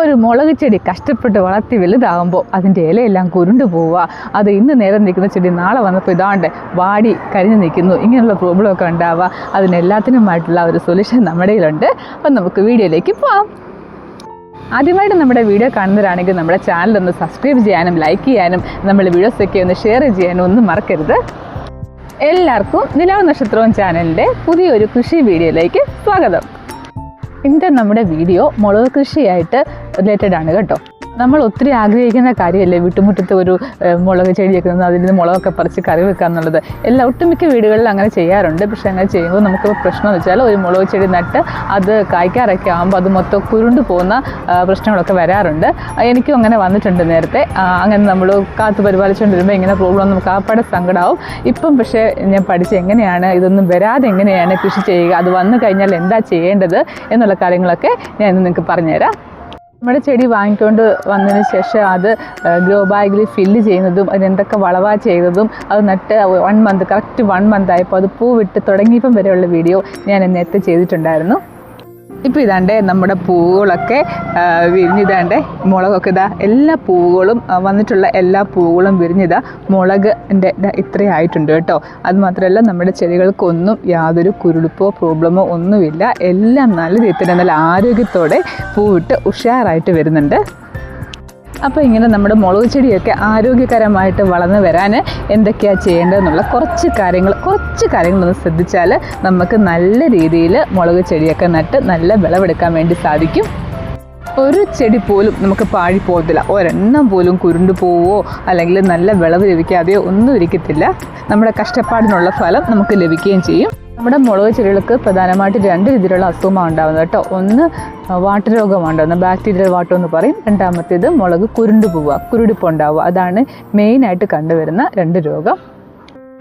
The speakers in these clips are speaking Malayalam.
ഒരു മുളക് ചെടി കഷ്ടപ്പെട്ട് വളർത്തി വലുതാകുമ്പോൾ അതിന്റെ ഇലയെല്ലാം കുരുണ്ടു പോവുക. അത് ഇന്ന് നേരം നിൽക്കുന്ന ചെടി നാളെ വന്നപ്പോൾ ഇതാണ്ട് വാടി കരിഞ്ഞു നിൽക്കുന്നു. ഇങ്ങനെയുള്ള പ്രോബ്ലമൊക്കെ ഉണ്ടാവുക. അതിനെല്ലാത്തിനുമായിട്ടുള്ള ഒരു സൊല്യൂഷൻ നമ്മുടെ കയ്യിലുണ്ട്. അപ്പം നമുക്ക് വീഡിയോയിലേക്ക് പോവാം. ആദ്യമായിട്ട് നമ്മുടെ വീഡിയോ കാണുന്നവരാണെങ്കിൽ നമ്മുടെ ചാനൽ ഒന്ന് സബ്സ്ക്രൈബ് ചെയ്യാനും ലൈക്ക് ചെയ്യാനും നമ്മുടെ വീഡിയോസൊക്കെ ഒന്ന് ഷെയർ ചെയ്യാനും ഒന്നും മറക്കരുത്. എല്ലാവർക്കും നിലാവ് നക്ഷത്രവും ചാനലിന്റെ പുതിയൊരു കൃഷി വീഡിയോയിലേക്ക് സ്വാഗതം. ഇന്നത്തെ നമ്മുടെ വീഡിയോ മുളക് കൃഷിയായിട്ട് റിലേറ്റഡ് ആണ് കേട്ടോ. നമ്മൾ ഒത്തിരി ആഗ്രഹിക്കുന്ന കാര്യമല്ലേ? വീട്ടുമുറ്റത്ത് ഒരു മുളക് ചെടി വെക്കുന്നത് അതിൽ നിന്ന് മുളകൊക്കെ പറിച്ച് കറി വെക്കുക എന്നുള്ളത്. എല്ലാ ഒട്ടുമിക്ക വീടുകളിൽ അങ്ങനെ ചെയ്യാറുണ്ട്. പക്ഷെ അങ്ങനെ ചെയ്യുമ്പോൾ നമുക്ക് പ്രശ്നം എന്ന് വെച്ചാൽ ഒരു മുളക് ചെടി നട്ട് അത് കായ്ക്കാറൊക്കെ ആകുമ്പോൾ അത് മൊത്തം കുരുണ്ടു പോകുന്ന പ്രശ്നങ്ങളൊക്കെ വരാറുണ്ട്. എനിക്കും അങ്ങനെ വന്നിട്ടുണ്ട് നേരത്തെ. അങ്ങനെ നമ്മൾ കാത്തു പരിപാലിച്ചുകൊണ്ടിരുമ്പോൾ ഇങ്ങനെ പ്രോബ്ലം നമുക്ക് ആപ്പാടെ സങ്കടമാവും ഇപ്പം പക്ഷേ ഞാൻ പഠിച്ച് എങ്ങനെയാണ് ഇതൊന്നും വരാതെ എങ്ങനെയാണ് കൃഷി ചെയ്യുക അത് വന്നു കഴിഞ്ഞാൽ എന്താ ചെയ്യേണ്ടത് എന്നുള്ള കാര്യങ്ങളൊക്കെ ഞാൻ നിങ്ങൾക്ക് പറഞ്ഞുതരാം. നമ്മുടെ ചെടി വാങ്ങിക്കൊണ്ട് വന്നതിന് ശേഷം അത് ഗ്രോ ബാഗിൽ ഫില്ല് ചെയ്യുന്നതും അതിനെന്തൊക്കെ വളവാ ചെയ്തതും അത് നട്ട് one month correct one month ആയപ്പോൾ അത് പൂവിട്ട് തുടങ്ങിയപ്പം വരെയുള്ള വീഡിയോ ഞാൻ നേരത്തെ ചെയ്തിട്ടുണ്ടായിരുന്നു ഇപ്പോൾ ഇതാണ്ട് നമ്മുടെ പൂവുകളൊക്കെ വിരിഞ്ഞിതാണ്ട് മുളകൊക്കെ ഇതാ എല്ലാ പൂവുകളും വന്നിട്ടുള്ള എല്ലാ പൂവുകളും വിരിഞ്ഞിതാ മുളകിന്റെ ഇത്രയും ആയിട്ടുണ്ട് കേട്ടോ. അത് മാത്രമല്ല നമ്മുടെ ചെടികൾക്കൊന്നും യാതൊരു കുരുളിപ്പോ പ്രോബ്ലമോ ഒന്നുമില്ല. എല്ലാം നല്ല രീതിയിൽ നല്ല ആരോഗ്യത്തോടെ പൂവിട്ട് ഉഷാറായിട്ട് വരുന്നുണ്ട്. അപ്പോൾ ഇങ്ങനെ നമ്മുടെ മുളക് ചെടിയൊക്കെ ആരോഗ്യകരമായിട്ട് വളർന്നു വരാൻ എന്തൊക്കെയാണ് ചെയ്യേണ്ടതെന്നുള്ള കുറച്ച് കാര്യങ്ങൾ കുറച്ച് കാര്യങ്ങളൊന്ന് ശ്രദ്ധിച്ചാൽ നമുക്ക് നല്ല രീതിയിൽ മുളക് ചെടിയൊക്കെ നട്ട് നല്ല വിളവെടുക്കാൻ വേണ്ടി സാധിക്കും. ഒരു ചെടി പോലും നമുക്ക് പാഴി പോകത്തില്ല. ഒരെണ്ണം പോലും കുരുണ്ടു പോവോ അല്ലെങ്കിൽ നല്ല വിളവ് ലഭിക്കാതെയോ ഒന്നും ഇരിക്കത്തില്ല. നമ്മുടെ കഷ്ടപ്പാടിനുള്ള ഫലം നമുക്ക് ലഭിക്കുകയും ചെയ്യും. നമ്മുടെ മുളക് ചെടികൾക്ക് പ്രധാനമായിട്ട് രണ്ട് രീതിയിലുള്ള അസുഖമാണ് ഉണ്ടാകുന്നത് കേട്ടോ. ഒന്ന് വാട്ടരോഗമാണ് ഉണ്ടാകുന്നത് ബാക്ടീരിയൽ വാട്ടം എന്ന് പറയും. രണ്ടാമത്തേത് മുളക് കുരുണ്ടു പോവുക കുരുടിപ്പ് ഉണ്ടാവുക. അതാണ് മെയിനായിട്ട് കണ്ടുവരുന്ന രണ്ട് രോഗം.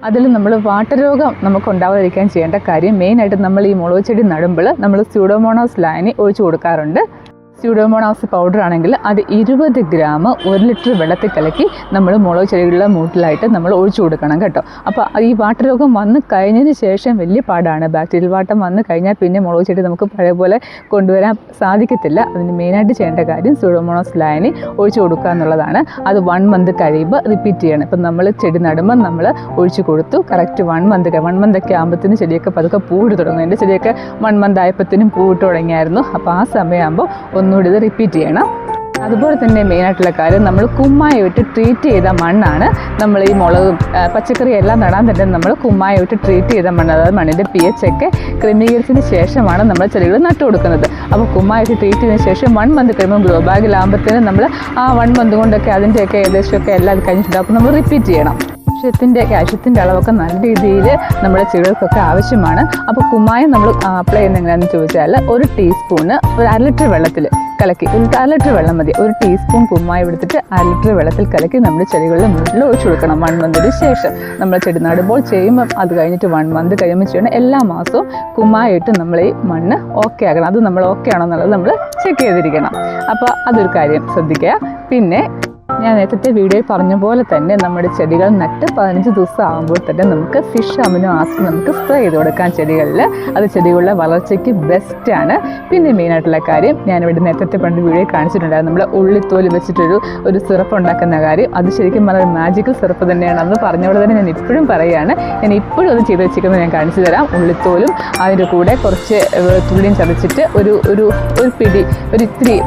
അതിൽ നമ്മൾ വാട്ടരോഗം നമുക്ക് ഉണ്ടാവാതിരിക്കാൻ ചെയ്യേണ്ട കാര്യം മെയിനായിട്ട് നമ്മൾ ഈ മുളക് ചെടി നടുമ്പോൾ നമ്മൾ സ്യൂഡോമോണോസ് ലായനി ഒഴിച്ചു കൊടുക്കാറുണ്ട്. സ്യൂഡോമോണോസ് പൗഡർ ആണെങ്കിൽ അത് ഇരുപത് ഗ്രാം ഒരു ലിറ്റർ വെള്ളത്തിൽ കലക്കി നമ്മൾ മുളക് ചെടികളുടെ മൂട്ടിലായിട്ട് നമ്മൾ ഒഴിച്ചു കൊടുക്കണം കേട്ടോ. അപ്പോൾ ഈ വാട്ടരോഗം വന്ന് കഴിഞ്ഞതിന് ശേഷം വലിയ പാടാണ്. ബാക്ടീരിയൽ വാട്ടം വന്ന് കഴിഞ്ഞാൽ പിന്നെ മുളക് ചെടി നമുക്ക് പഴയ പോലെ കൊണ്ടുവരാൻ സാധിക്കത്തില്ല. അതിന് മെയിനായിട്ട് ചെയ്യേണ്ട കാര്യം സ്യൂഡോമോണോസ് ലായനി ഒഴിച്ചു കൊടുക്കുക എന്നുള്ളതാണ്. അത് വൺ മന്ത് കഴിയുമ്പോൾ റിപ്പീറ്റ് ചെയ്യണം. ഇപ്പം നമ്മൾ ചെടി നടുമ്പോൾ നമ്മൾ ഒഴിച്ചു കൊടുത്തു. Correct one month one month ഒക്കെ ആകുമ്പോഴത്തേന് ചെടിയൊക്കെ പതുക്കെ പൂവിട്ട് തുടങ്ങും. എന്റെ ചെടിയൊക്കെ വൺ മന്ത് ആയപ്പോഴത്തേനും പൂവിട്ട് തുടങ്ങിയായിരുന്നു. അപ്പോൾ ആ സമയമാകുമ്പോൾ ഒന്നുകൂടി ഇത് റിപ്പീറ്റ് ചെയ്യണം. അതുപോലെ തന്നെ മെയിനായിട്ടുള്ള കാര്യം നമ്മൾ കുമ്മായി ഇട്ട് ട്രീറ്റ് ചെയ്ത മണ്ണാണ് നമ്മൾ ഈ മുളക് പച്ചക്കറി എല്ലാം നടാൻ തന്നെ നമ്മൾ കുമ്മായി ഇട്ട് ട്രീറ്റ് ചെയ്ത മണ്ണ് അതായത് മണ്ണിന്റെ പി എച്ച് ഒക്കെ ക്രമീകരിച്ചതിന് ശേഷമാണ് നമ്മൾ ചെടികൾ നട്ടു കൊടുക്കുന്നത്. അപ്പോൾ കുമ്മായി ഇട്ട് ട്രീറ്റ് ചെയ്തതിന് ശേഷം വൺ മന്ത് കഴിയുമ്പോൾ ഗ്രോ ബാഗിലാകുമ്പോഴത്തേനും നമ്മൾ ആ വൺ മന്ത് കൊണ്ടൊക്കെ അതിന്റെയൊക്കെ ഏകദേശമൊക്കെ എല്ലാം കഴിഞ്ഞിട്ടുണ്ടാകും നമ്മൾ റിപ്പീറ്റ് ചെയ്യണം. കാൽഷ്യത്തിന്റെ കാൽഷ്യത്തിന്റെ അളവൊക്കെ നല്ല രീതിയിൽ നമ്മുടെ ചെടികൾക്കൊക്കെ ആവശ്യമാണ്. അപ്പോൾ കുമ്മായം നമ്മൾ അപ്ലൈ ചെയ്യുന്ന എങ്ങനെയാണെന്ന് ചോദിച്ചാൽ ഒരു ടീസ്പൂണ് ഒരു അര ലിറ്റർ വെള്ളത്തിൽ കലക്കി ഒരു അര ലിറ്റർ വെള്ളം മതി. ഒരു ടീസ്പൂൺ കുമ്മായം എടുത്തിട്ട് അര ലിറ്റർ വെള്ളത്തിൽ കലക്കി നമ്മുടെ ചെടികളുടെ മുന്നിൽ ഒഴിച്ചു കൊടുക്കണം. വൺ മന്തിന് ശേഷം നമ്മൾ ചെടി നടുമ്പോൾ ചെയ്യുമ്പോൾ അത് കഴിഞ്ഞിട്ട് വൺ മന്ത് കഴിയുമ്പോൾ ചെയ്യണം എല്ലാ മാസവും കുമ്മായം ഇട്ട് നമ്മൾ ഈ മണ്ണ് ഓക്കെ ആക്കണം. അത് നമ്മൾ ഓക്കെ ആണോ എന്നുള്ളത് നമ്മൾ ചെക്ക് ചെയ്തിരിക്കണം. അപ്പോൾ അതൊരു കാര്യം ശ്രദ്ധിക്കുക. പിന്നെ ഞാൻ നേരത്തെ വീഡിയോയിൽ പറഞ്ഞ പോലെ തന്നെ നമ്മുടെ ചെടികൾ നട്ട് പതിനഞ്ച് ദിവസം ആകുമ്പോൾ തന്നെ നമുക്ക് ഫിഷ് അമിനോ ആസിഡ് നമുക്ക് സ്പ്രേ ചെയ്ത് കൊടുക്കാം ചെടികളിൽ അത് ചെടികളുടെ വളർച്ചയ്ക്ക് ബെസ്റ്റാണ് പിന്നെ മെയിനായിട്ടുള്ള കാര്യം ഞാനിവിടെ നേരത്തെ പണ്ട് വീഡിയോ കാണിച്ചിട്ടുണ്ടായിരുന്നു. നമ്മൾ ഉള്ളിത്തോൽ വെച്ചിട്ടൊരു ഒരു സിറപ്പ് ഉണ്ടാക്കുന്ന കാര്യം. അത് ശരിക്കും വളരെ മാജിക്കൽ സിറപ്പ് തന്നെയാണ്. അന്ന് പറഞ്ഞ പോലെ തന്നെ ഞാൻ ഇപ്പോഴും പറയുകയാണ്. ഞാൻ ഇപ്പോഴും അത് ചെയ്ത് വെച്ചിരിക്കുന്നത് ഞാൻ കാണിച്ചു തരാം. ഉള്ളിത്തോലും അതിന്റെ കൂടെ കുറച്ച് തുള്ളിയും ചതച്ചിട്ട് ഒരു ഒരു ഒരു പിടി ഒരു ഇത്തിരി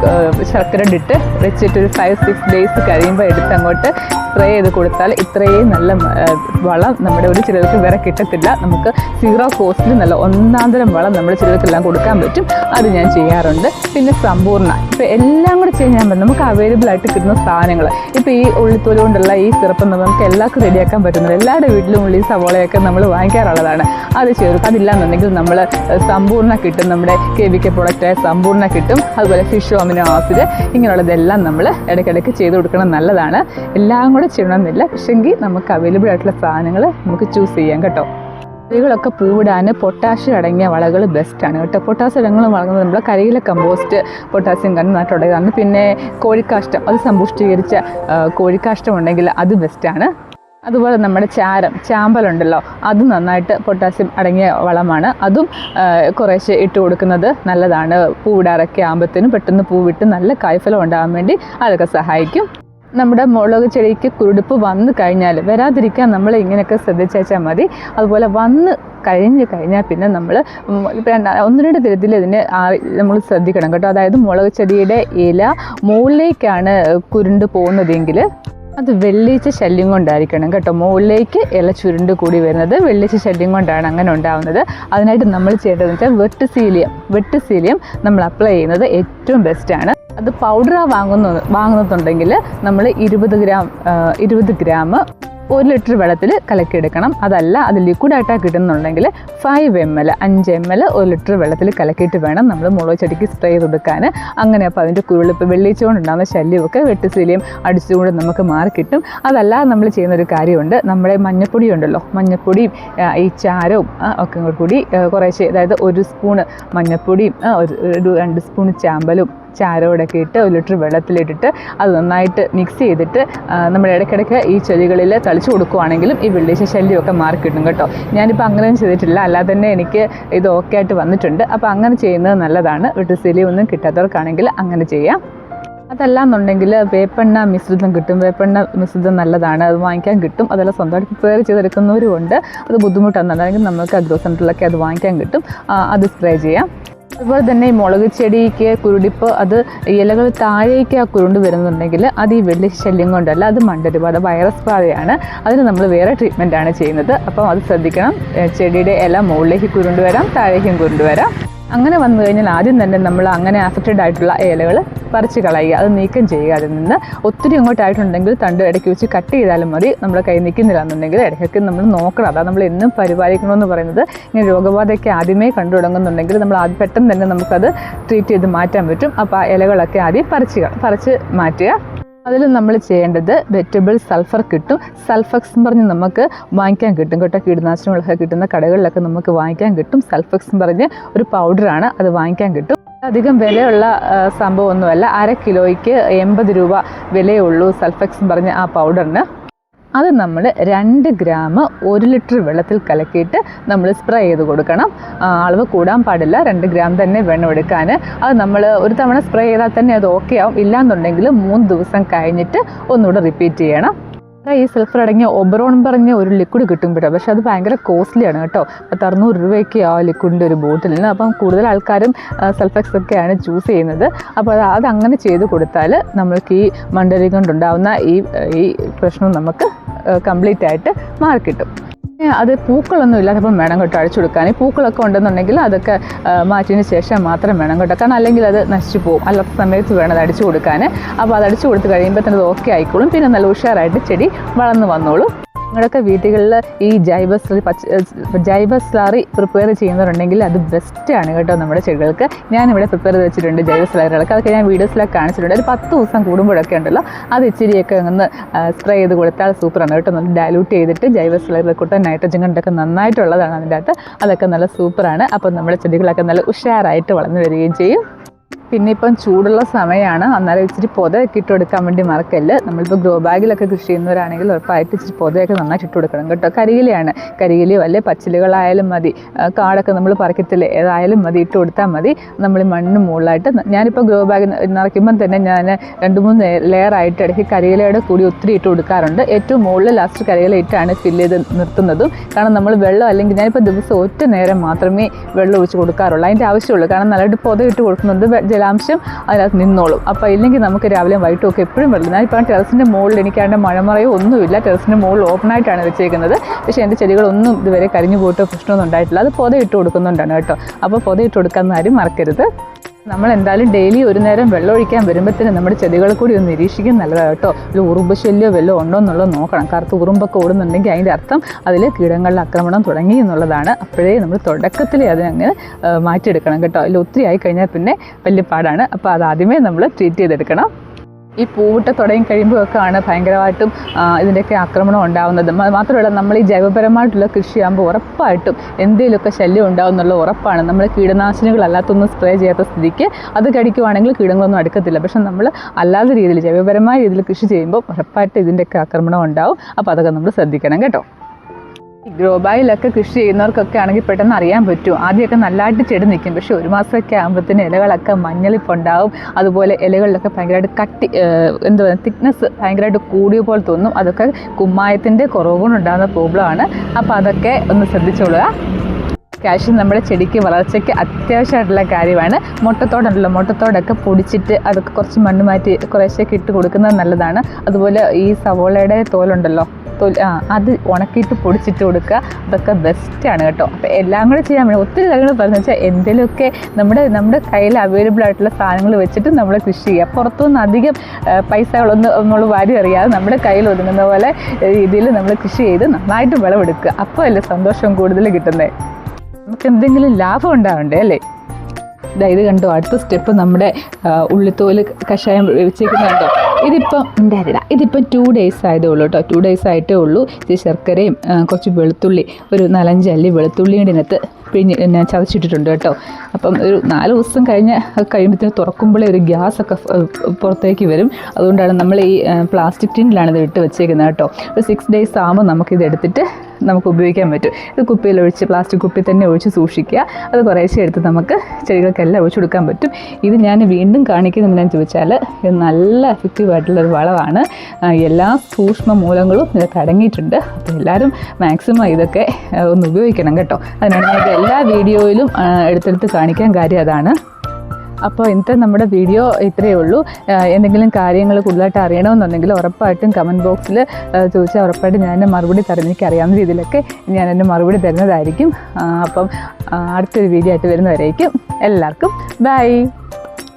ശർക്കര ഇട്ട് വെച്ചിട്ട് ഒരു ഫൈവ് സിക്സ് ഡേയ്സ് കഴിയുമ്പോൾ എടുത്ത് അങ്ങോട്ട് സ്പ്രേ ചെയ്ത് കൊടുത്താൽ ഇത്രയും നല്ല വളം നമ്മുടെ ഒരു ചിലർക്ക് വേറെ കിട്ടത്തില്ല. നമുക്ക് സീറോ കോസ്റ്റിൽ നല്ല ഒന്നാന്തരം വളം നമ്മുടെ ചിലർക്കെല്ലാം കൊടുക്കാൻ പറ്റും. അത് ഞാൻ ചെയ്യാറുണ്ട്. പിന്നെ സമ്പൂർണ. ഇപ്പോൾ എല്ലാം കൂടെ ചെയ്യാൻ പറ്റും നമുക്ക് അവൈലബിൾ ആയിട്ട് കിട്ടുന്ന സാധനങ്ങൾ. ഇപ്പോൾ ഈ ഉള്ളിത്തോൽ കൊണ്ടുള്ള ഈ സിറപ്പ് നമുക്ക് എല്ലാവർക്കും റെഡിയാക്കാൻ പറ്റുന്നത്. എല്ലാവരുടെ വീട്ടിലും ഉള്ളി സവോളയൊക്കെ നമ്മൾ വാങ്ങിക്കാറുള്ളതാണ്. അത് ചേർക്കും അതില്ലാന്നുണ്ടെങ്കിൽ നമ്മൾ സമ്പൂർണ കിട്ടും. നമ്മുടെ കെ വി കെ പ്രൊഡക്റ്റായ സമ്പൂർണ കിട്ടും. അതുപോലെ ഫിഷ് ഓമിനോ ആസിഡ് ഇങ്ങനെയുള്ളതെല്ലാം നമ്മൾ ഇടയ്ക്കിടയ്ക്ക് ചെയ്ത് കൊടുക്കണം നല്ലതാണ്. എല്ലാം കൂടെ ചെയ്യണമെന്നില്ല. പക്ഷെങ്കിൽ നമുക്ക് അവൈലബിൾ ആയിട്ടുള്ള സാധനങ്ങൾ നമുക്ക് ചൂസ് ചെയ്യാം കേട്ടോ. ചെടികളൊക്കെ പൂവിടാൻ പൊട്ടാഷ്യം അടങ്ങിയ വളകൾ ബെസ്റ്റാണ് കേട്ടോ. പൊട്ടാസ്യം ഇടങ്ങൾ വളർന്നത് നമ്മൾ കരിയില കമ്പോസ്റ്റ് പൊട്ടാസ്യം കണ്ട് നട്ടുള്ളതാണ് പിന്നെ കോഴിക്കാഷ്ടം അത് സമ്പുഷ്ടീകരിച്ച കോഴിക്കാഷ്ടം ഉണ്ടെങ്കിൽ അത് ബെസ്റ്റാണ് അതുപോലെ നമ്മുടെ ചാരം ചാമ്പലുണ്ടല്ലോ അത് നന്നായിട്ട് പൊട്ടാസ്യം അടങ്ങിയ വളമാണ്. അതും കുറേശ്ശെ ഇട്ട് കൊടുക്കുന്നത് നല്ലതാണ്. പൂവിടാറൊക്കെ ആകുമ്പോഴത്തേനും പെട്ടെന്ന് പൂവിട്ട് നല്ല കായ്ഫലം ഉണ്ടാകാൻ വേണ്ടി അതൊക്കെ സഹായിക്കും. നമ്മുടെ മുളക് ചെടിക്ക് കുരുടുപ്പ് വന്നു കഴിഞ്ഞാൽ വരാതിരിക്കാൻ നമ്മൾ ഇങ്ങനെയൊക്കെ ശ്രദ്ധിച്ചാൽ മതി. അതുപോലെ വന്ന് കഴിഞ്ഞ് കഴിഞ്ഞാൽ പിന്നെ നമ്മൾ ഒന്ന് രണ്ട് തരത്തിൽ ഇതിനെ നമ്മൾ ശ്രദ്ധിക്കണം കേട്ടോ. അതായത് മുളക് ചെടിയുടെ ഇല മുകളിലേക്കാണ് കുരുണ്ട് പോകുന്നതെങ്കിൽ അത് വെള്ളീച്ച ശല്യം കൊണ്ടായിരിക്കണം കേട്ടോ. മുകളിലേക്ക് ഇല ചുരുണ്ട് കൂടി വരുന്നത് വെള്ളീച്ച ശല്യം കൊണ്ടാണ് അങ്ങനെ ഉണ്ടാവുന്നത്. അതിനായിട്ട് നമ്മൾ ചെയ്യേണ്ടതെന്ന് വെച്ചാൽ വെട്ടുസീലിയം വെട്ടുസീലിയം നമ്മൾ അപ്ലൈ ചെയ്യുന്നത് ഏറ്റവും ബെസ്റ്റാണ് അത് പൗഡറാണ് വാങ്ങുന്നത് വാങ്ങുന്നുണ്ടെങ്കിൽ നമ്മൾ ഇരുപത് ഗ്രാം ഇരുപത് ഗ്രാം ഒരു ലിറ്റർ വെള്ളത്തിൽ കലക്കിയെടുക്കണം. അതല്ല അത് ലിക്വിഡായിട്ടാണ് കിട്ടുന്നുണ്ടെങ്കിൽ ഫൈവ് എം എൽ അഞ്ച് എം എൽ ഒരു ലിറ്റർ വെള്ളത്തിൽ കലക്കിയിട്ട് വേണം നമ്മൾ മുളക് ചെടിക്ക് സ്പ്രേ ചെയ്ത് കൊടുക്കാൻ അങ്ങനെ അപ്പോൾ അതിന്റെ കുരുളിപ്പ് വെള്ളിച്ചുകൊണ്ടുണ്ടാകുന്ന ശല്യമൊക്കെ വെട്ടുശീലയും അടിച്ചുകൊണ്ട് നമുക്ക് മാറി കിട്ടും. അതല്ലാതെ നമ്മൾ ചെയ്യുന്ന ഒരു കാര്യമുണ്ട്. നമ്മുടെ മഞ്ഞപ്പൊടി ഉണ്ടല്ലോ മഞ്ഞപ്പൊടിയും ഈ ചാരവും ഒക്കെ കൂടെ കുറേശ്ശെ അതായത് ഒരു സ്പൂണ് മഞ്ഞപ്പൊടിയും ഒരു രണ്ട് സ്പൂൺ ചാമ്പലും ചാരോടൊക്കെ ഇട്ട് ഒരു ലിറ്റർ വെള്ളത്തിലിട്ടിട്ട് അത് നന്നായിട്ട് മിക്സ് ചെയ്തിട്ട് നമ്മൾ ഇടയ്ക്കിടയ്ക്ക് ഈ ചെടികളിൽ തളിച്ചു കൊടുക്കുവാണെങ്കിലും ഈ വെള്ളിച്ച ശല്യമൊക്കെ മാറി കിട്ടും കേട്ടോ. ഞാനിപ്പോൾ അങ്ങനെയും ചെയ്തിട്ടില്ല. അല്ലാതെ തന്നെ എനിക്ക് ഇത് ഓക്കെ ആയിട്ട് വന്നിട്ടുണ്ട്. അപ്പോൾ അങ്ങനെ ചെയ്യുന്നത് നല്ലതാണ്. വെട്ടുശല്യം ഒന്നും കിട്ടാത്തവർക്കാണെങ്കിൽ അങ്ങനെ ചെയ്യാം. അതല്ല എന്നുണ്ടെങ്കിൽ വേപ്പെണ്ണ മിശ്രിതം കിട്ടും. വേപ്പെണ്ണ മിശ്രിതം നല്ലതാണ്. അത് വാങ്ങിക്കാൻ കിട്ടും. അതെല്ലാം സ്വന്തമായിട്ട് പ്രിപ്പയർ ചെയ്തെടുക്കുന്നവരും ഉണ്ട്. അത് ബുദ്ധിമുട്ടാണെന്നുണ്ടെങ്കിൽ നമുക്ക് അഗ്രോ സെന്ററിലൊക്കെ അത് വാങ്ങിക്കാൻ കിട്ടും. അത് സ്പ്രേ ചെയ്യാം. അതുപോലെ തന്നെ ഈ മുളക് ചെടിക്ക് കുരുടിപ്പ് അത് ഇലകൾ താഴേക്ക് ആ കുരുണ്ട് വരുന്നുണ്ടെങ്കിൽ അത് ഈ വെള്ളി ശല്യം കൊണ്ടല്ല അത് മണ്ടരുപ അത് വൈറസ് ബാധയാണ്. അതിന് നമ്മൾ വേറെ ട്രീറ്റ്മെന്റാണ് ചെയ്യുന്നത്. അപ്പം അത് ശ്രദ്ധിക്കണം. ചെടിയുടെ ഇല മുകളിലേക്ക് കുരുണ്ട് വരാം താഴേക്കും കുരുണ്ട് വരാം. അങ്ങനെ വന്നു കഴിഞ്ഞാൽ ആദ്യം തന്നെ നമ്മൾ അങ്ങനെ അഫക്റ്റഡ് ആയിട്ടുള്ള ഇലകൾ പറിച്ച് കളയുക. അത് നീക്കം ചെയ്യുക. അതിൽ നിന്ന് ഒത്തിരി അങ്ങോട്ടായിട്ടുണ്ടെങ്കിൽ തണ്ട് ഇടയ്ക്ക് വെച്ച് കട്ട് ചെയ്താലും മതി. നമ്മുടെ കൈ നിൽക്കുന്നില്ല എന്നുണ്ടെങ്കിൽ ഇടയ്ക്കൊക്കെ നമ്മൾ നോക്കണം. അതാണ് നമ്മൾ എന്നും പരിപാലിക്കണമെന്ന് പറയുന്നത്. ഇങ്ങനെ രോഗബാധയൊക്കെ ആദ്യമേ കണ്ടു തുടങ്ങുന്നുണ്ടെങ്കിൽ നമ്മൾ ആദ്യം പെട്ടെന്ന് തന്നെ നമുക്കത് ട്രീറ്റ് ചെയ്ത് മാറ്റാൻ പറ്റും. അപ്പോൾ ആ ഇലകളൊക്കെ ആദ്യം പറിച്ച് പറിച്ച് മാറ്റുക. അതിൽ നമ്മൾ ചെയ്യേണ്ടത് വെജിറ്റബിൾ സൾഫർ കിട്ടും. സൾഫക്സ് എന്ന് പറഞ്ഞ് നമുക്ക് വാങ്ങിക്കാൻ കിട്ടും കേട്ടോ. കീടനാശിനികളൊക്കെ കിട്ടുന്ന കടകളിലൊക്കെ നമുക്ക് വാങ്ങിക്കാൻ കിട്ടും. സൾഫക്സ് എന്ന് പറഞ്ഞ് ഒരു പൗഡറാണ് അത് വാങ്ങിക്കാൻ കിട്ടും. അധികം വിലയുള്ള സംഭവമൊന്നുമല്ല അര കിലോയ്ക്ക് എൺപത് രൂപ വിലയുള്ളൂ സൾഫക്സ് പറഞ്ഞ ആ പൗഡറിന് അത് നമ്മൾ രണ്ട് ഗ്രാം ഒരു ലിറ്റർ വെള്ളത്തിൽ കലക്കിയിട്ട് നമ്മൾ സ്പ്രേ ചെയ്ത് കൊടുക്കണം. അളവ് കൂടാൻ പാടില്ല. രണ്ട് ഗ്രാം തന്നെ വേണം എടുക്കാൻ അത് നമ്മൾ ഒരു തവണ സ്പ്രേ ചെയ്താൽ തന്നെ അത് ഓക്കെ ആവും. ഇല്ലാന്നുണ്ടെങ്കിൽ മൂന്ന് ദിവസം കഴിഞ്ഞിട്ട് ഒന്നുകൂടെ റിപ്പീറ്റ് ചെയ്യണം. ഈ സൾഫർ അടങ്ങിയ ഒബറോൺ പറഞ്ഞ ഒരു ലിക്വിഡ് കിട്ടും കേട്ടോ. പക്ഷേ അത് ഭയങ്കര കോസ്റ്റ്ലിയാണ് കേട്ടോ. പത്ത് അറുന്നൂറ് രൂപയ്ക്ക് ആ ലിക്വിഡിന്റെ ഒരു ബോട്ടിലിന് അപ്പം കൂടുതൽ ആൾക്കാരും സൾഫക്സ് ഒക്കെയാണ് ചൂസ് ചെയ്യുന്നത്. അപ്പോൾ അത് അതങ്ങനെ ചെയ്ത് കൊടുത്താൽ നമ്മൾക്ക് ഈ മണ്ടരി കൊണ്ടുണ്ടാവുന്ന ഈ ഈ പ്രശ്നം നമുക്ക് കംപ്ലീറ്റ് ആയിട്ട് മാറിക്കിട്ടും അത് പൂക്കളൊന്നും ഇല്ലാത്തപ്പം വേണം കേട്ടോ അഴിച്ചു കൊടുക്കാൻ. ഈ പൂക്കളൊക്കെ ഉണ്ടെന്നുണ്ടെങ്കിൽ അതൊക്കെ മാറ്റിയതിന് ശേഷം മാത്രം വേണം കേട്ടോ. കാരണം അല്ലെങ്കിൽ അത് നശിച്ചു പോകും. അല്ലാത്ത സമയത്ത് വേണം അത് അടിച്ചു കൊടുക്കാൻ. അപ്പോൾ അത് അടിച്ചു കൊടുത്ത് കഴിയുമ്പോൾ തന്നെ അത് ഓക്കെ ആയിക്കോളും. പിന്നെ നല്ല ഉഷാറായിട്ട് ചെടി വളർന്നു വന്നോളും. നിങ്ങളൊക്കെ വീടുകളിൽ ഈ ജൈവ ജൈവ സ്ലറി പ്രിപ്പയർ ചെയ്യുന്നവരുണ്ടെങ്കിൽ അത് ബെസ്റ്റാണ് കേട്ടോ നമ്മുടെ ചെടികൾക്ക്. ഞാനിവിടെ പ്രിപ്പയർ ചെയ്ത് വെച്ചിട്ടുണ്ട് ജൈവ സ്ലറികളൊക്കെ. അതൊക്കെ ഞാൻ വീഡിയോസിലൊക്കെ കാണിച്ചിട്ടുണ്ട്. ഒരു പത്ത് ദിവസം കൂടുമ്പോഴൊക്കെ ഉണ്ടല്ലോ. അത് ഇച്ചിരിയൊക്കെ ഒന്ന് സ്പ്രേ ചെയ്ത് കൊടുത്താൽ സൂപ്പറാണ് കേട്ടോ. നല്ല ഡയലൂട്ട് ചെയ്തിട്ട് ജൈവ സ്ലറി കൂട്ട നൈട്രജൻ കണ്ടൊക്കെ നന്നായിട്ടുള്ളതാണ് അതിന്റെ അകത്ത്. അതൊക്കെ നല്ല സൂപ്പറാണ്. അപ്പം നമ്മുടെ ചെടികളൊക്കെ നല്ല ഉഷാറായിട്ട് വളർന്നു വരികയും ചെയ്യും. പിന്നെ ഇപ്പം ചൂടുള്ള സമയമാണ് അന്നേരം ഇച്ചിരി പൊതയൊക്കെ ഇട്ട് കൊടുക്കാൻ വേണ്ടി മറക്കല്ല്. നമ്മളിപ്പോൾ ഗ്രോ ബാഗിലൊക്കെ കൃഷി ചെയ്യുന്നവരാണെങ്കിൽ ഉറപ്പായിട്ട് ഇച്ചിരി പൊതയൊക്കെ നന്നായിട്ട് ഇട്ട് കൊടുക്കണം കേട്ടോ. കരിയിലയാണ്. കരിയിലയോ അല്ലെ പച്ചിലുകളായാലും മതി. കാടൊക്കെ നമ്മൾ പറിക്കത്തില്ല ഏതായാലും മതി ഇട്ട് കൊടുത്താൽ മതി. നമ്മൾ മണ്ണ് മുകളിലായിട്ട് ഞാനിപ്പോൾ ഗ്രോ ബാഗ് നിറയ്ക്കുമ്പം തന്നെ ഞാൻ രണ്ട് മൂന്ന് ലെയർ ആയിട്ട് ഇടയ്ക്ക് കരിയിലയുടെ കൂടി ഒത്തിരി ഇട്ട് കൊടുക്കാറുണ്ട്. ഏറ്റവും മുകളിൽ ലാസ്റ്റ് കരിയില ഇട്ടാണ് ഫില്ല് ചെയ്ത് നിർത്തുന്നതും. കാരണം നമ്മൾ വെള്ളം അല്ലെങ്കിൽ ഞാനിപ്പോൾ ദിവസം ഒറ്റ നേരം മാത്രമേ വെള്ളം ഒഴിച്ച് കൊടുക്കാറുള്ളൂ. അതിന്റെ ആവശ്യമുള്ളൂ. കാരണം നല്ലതായിട്ട് പൊത ഇട്ട് കൊടുക്കുന്നുണ്ട് വെ- ജലാംശം അതിനകത്ത് നിന്നോളും. അപ്പോൾ ഇല്ലെങ്കിൽ നമുക്ക് രാവിലെ വൈകിട്ടും ഒക്കെ എപ്പോഴും വെള്ളം. ഞാനിപ്പോൾ ടെറസിന്റെ മുകളിൽ എനിക്കാണ്ട് മഴമറയോ ഒന്നുമില്ല. ടെറസിന്റെ മുകളിൽ ഓപ്പൺ ആയിട്ടാണ് വെച്ചേക്കുന്നത്. പക്ഷേ എന്റെ ചെടികളൊന്നും ഇതുവരെ കരിഞ്ഞു പോയിട്ടോ പ്രശ്നമൊന്നും ഉണ്ടായിട്ടില്ല. അത് പൊതയിട്ട് കൊടുക്കുന്നുണ്ടാണ് കേട്ടോ. അപ്പോൾ പൊതയിട്ട് കൊടുക്കാമെന്ന് ആരും മറക്കരുത്. നമ്മൾ എന്തായാലും ഡെയിലി ഒരു നേരം വെള്ളം ഒഴിക്കാൻ വരുമ്പോഴത്തേനും നമ്മുടെ ചെടികളെ കൂടി ഒന്ന് നിരീക്ഷിക്കും നല്ലതാണ് കേട്ടോ. ഒരു ഉറുമ്പ് ശല്യോ വല്ലതും ഉണ്ടോ എന്നുള്ളത് നോക്കണം. കറുത്ത് ഉറുമ്പൊക്കെ ഓടുന്നുണ്ടെങ്കിൽ അതിന്റെ അർത്ഥം അതിൽ കീടങ്ങളുടെ ആക്രമണം തുടങ്ങി എന്നുള്ളതാണ്. അപ്പോഴേ നമ്മൾ തുടക്കത്തിൽ അതിനങ്ങനെ മാറ്റിയെടുക്കണം കേട്ടോ. അതിൽ ഒത്തിരി ആയി കഴിഞ്ഞാൽ പിന്നെ വലിയ പാടാണ്. അപ്പോൾ അത് ആദ്യമേ നമ്മൾ ട്രീറ്റ് ചെയ്തെടുക്കണം. ഈ പൂവിട്ട് തുടങ്ങി കഴിയുമ്പോഴൊക്കെയാണ് ഭയങ്കരമായിട്ടും ഇതിന്റെയൊക്കെ ആക്രമണം ഉണ്ടാകുന്നത് മാത്രമല്ല നമ്മൾ ഈ ജൈവപരമായിട്ടുള്ള കൃഷിയാകുമ്പോൾ ഉറപ്പായിട്ടും എന്തെങ്കിലുമൊക്കെ ശല്യം ഉണ്ടാവും എന്നുള്ള ഉറപ്പാണ്. നമ്മൾ കീടനാശിനികളല്ലാത്തൊന്നും സ്പ്രേ ചെയ്യാത്ത സ്ഥിതിക്ക് അത് കടിക്കുവാണെങ്കിൽ കീടങ്ങളൊന്നും അടുക്കത്തില്ല. പക്ഷേ നമ്മൾ അല്ലാത്ത രീതിയിൽ ജൈവപരമായ രീതിയിൽ കൃഷി ചെയ്യുമ്പോൾ ഉറപ്പായിട്ട് ഇതിന്റെയൊക്കെ ആക്രമണം ഉണ്ടാവും. അപ്പോൾ അതൊക്കെ നമ്മൾ ശ്രദ്ധിക്കണം കേട്ടോ. ഗ്രോ ബാഗിലൊക്കെ കൃഷി ചെയ്യുന്നവർക്കൊക്കെ ആണെങ്കിൽ പെട്ടെന്ന് അറിയാൻ പറ്റും. ആദ്യമൊക്കെ നല്ലതായിട്ട് ചെടി നിൽക്കും. പക്ഷേ ഒരു മാസമൊക്കെ ആകുമ്പോഴത്തേന് ഇലകളൊക്കെ മഞ്ഞളിപ്പുണ്ടാവും. അതുപോലെ ഇലകളിലൊക്കെ ഭയങ്കരമായിട്ട് കട്ടി എന്താ പറയുക തിക്നെസ് ഭയങ്കരമായിട്ട് കൂടിയ പോലെ തോന്നും. അതൊക്കെ കുമ്മായത്തിന്റെ കുറവ് കൊണ്ടുണ്ടാകുന്ന പ്രോബ്ലമാണ് അപ്പോൾ അതൊക്കെ ഒന്ന് ശ്രദ്ധിച്ചോളുക. കാഷ്യം നമ്മുടെ ചെടിക്ക് വളർച്ചയ്ക്ക് അത്യാവശ്യമായിട്ടുള്ള കാര്യമാണ്. മുട്ടത്തോടുണ്ടല്ലോ മുട്ടത്തോടൊക്കെ പൊടിച്ചിട്ട് അതൊക്കെ കുറച്ച് മണ്ണ് മാറ്റി കുറേശ്ശൊക്കെ ഇട്ട് കൊടുക്കുന്നത് നല്ലതാണ്. അതുപോലെ ഈ സവോളയുടെ തോലുണ്ടല്ലോ തോൽ ആ അത് ഉണക്കിയിട്ട് പൊടിച്ചിട്ട് കൊടുക്കുക. അതൊക്കെ ബെസ്റ്റാണ് കേട്ടോ. അപ്പോൾ എല്ലാം കൂടെ ചെയ്യാൻ വേണ്ടി ഒത്തിരി കാര്യങ്ങൾ പറഞ്ഞു വെച്ചാൽ എന്തെങ്കിലുമൊക്കെ നമ്മുടെ നമ്മുടെ കയ്യിൽ അവൈലബിൾ ആയിട്ടുള്ള സാധനങ്ങൾ വെച്ചിട്ട് നമ്മൾ കൃഷി ചെയ്യുക. പുറത്തുനിന്ന് അധികം പൈസകളൊന്നും നമ്മൾ വാരി അറിയാതെ നമ്മുടെ കയ്യിൽ ഒതുങ്ങുന്ന പോലെ രീതിയിൽ നമ്മൾ കൃഷി ചെയ്ത് നന്നായിട്ട് വിളവെടുക്കുക. അപ്പോൾ അല്ലേ സന്തോഷം കൂടുതൽ കിട്ടുന്നത് നമുക്ക് എന്തെങ്കിലും ലാഭം ഉണ്ടാവണ്ടേ അല്ലേ? ഇതായത് കണ്ടോ അടുത്ത സ്റ്റെപ്പ് നമ്മുടെ ഉള്ളിത്തോൽ കഷായം വെച്ചേക്കുന്നുണ്ടോ ഇതിപ്പം ഉണ്ടായിരുന്നില്ല ഇതിപ്പം ടു ഡേയ്സ് ആയതേ ഉള്ളൂ കേട്ടോ ടു ഡേയ്സ് ആയിട്ടേ ഉള്ളൂ. ഇത് ശർക്കരയും കുറച്ച് വെളുത്തുള്ളി ഒരു നാലഞ്ച് അല്ലി വെളുത്തുള്ളിയുടെ ഇനത്ത് പിഴിഞ്ഞ് ഞാൻ ചതച്ചിട്ടിട്ടുണ്ട് കേട്ടോ അപ്പം ഒരു നാല് ദിവസം കഴിഞ്ഞ് കഴിയുമ്പോഴത്തേന് തുറക്കുമ്പോഴേ ഒരു ഗ്യാസൊക്കെ പുറത്തേക്ക് വരും. അതുകൊണ്ടാണ് നമ്മൾ ഈ പ്ലാസ്റ്റിക് ടിന്നിലാണ് ഇത് ഇട്ട് വെച്ചേക്കുന്നത് കേട്ടോ ഒരു സിക്സ് ഡേയ്സ് ആകുമ്പോൾ നമുക്കിത് എടുത്തിട്ട് നമുക്ക് ഉപയോഗിക്കാൻ പറ്റും. ഇത് കുപ്പിയിൽ ഒഴിച്ച് പ്ലാസ്റ്റിക് കുപ്പി തന്നെ ഒഴിച്ച് സൂക്ഷിക്കുക. അത് കുറേശ്ശെ എടുത്ത് നമുക്ക് ചെടികൾക്കെല്ലാം ഒഴിച്ചു കൊടുക്കാൻ പറ്റും. ഇത് ഞാൻ വീണ്ടും കാണിക്കുന്നത് ഞാൻ ചോദിച്ചാൽ ഇത് നല്ല എഫക്റ്റീവ് ആയിട്ടുള്ള വളമാണ്. എല്ലാ സൂക്ഷ്മ മൂലങ്ങളും ഇതൊക്കെ അടങ്ങിയിട്ടുണ്ട്. അപ്പോൾ എല്ലാവരും മാക്സിമം ഇതൊക്കെ ഒന്ന് ഉപയോഗിക്കണം കേട്ടോ. അതിനാണ് എല്ലാ വീഡിയോയിലും എടുത്തെടുത്ത് കാണിക്കാൻ കാര്യം അതാണ്. അപ്പോൾ ഇന്നത്തെ നമ്മുടെ വീഡിയോ ഇത്രയേ ഉള്ളൂ. എന്തെങ്കിലും കാര്യങ്ങൾ കൂടുതലായിട്ട് അറിയണമെന്നുണ്ടെങ്കിൽ ഉറപ്പായിട്ടും കമന്റ് ബോക്സിൽ ചോദിച്ചാൽ ഉറപ്പായിട്ടും ഞാൻ മറുപടി തരുന്ന എനിക്ക് അറിയാവുന്ന രീതിയിലൊക്കെ ഞാൻ എന്റെ മറുപടി തരുന്നതായിരിക്കും. അപ്പം അടുത്തൊരു വീഡിയോ ആയിട്ട് വരുന്നവരായിരിക്കും എല്ലാവർക്കും ബൈ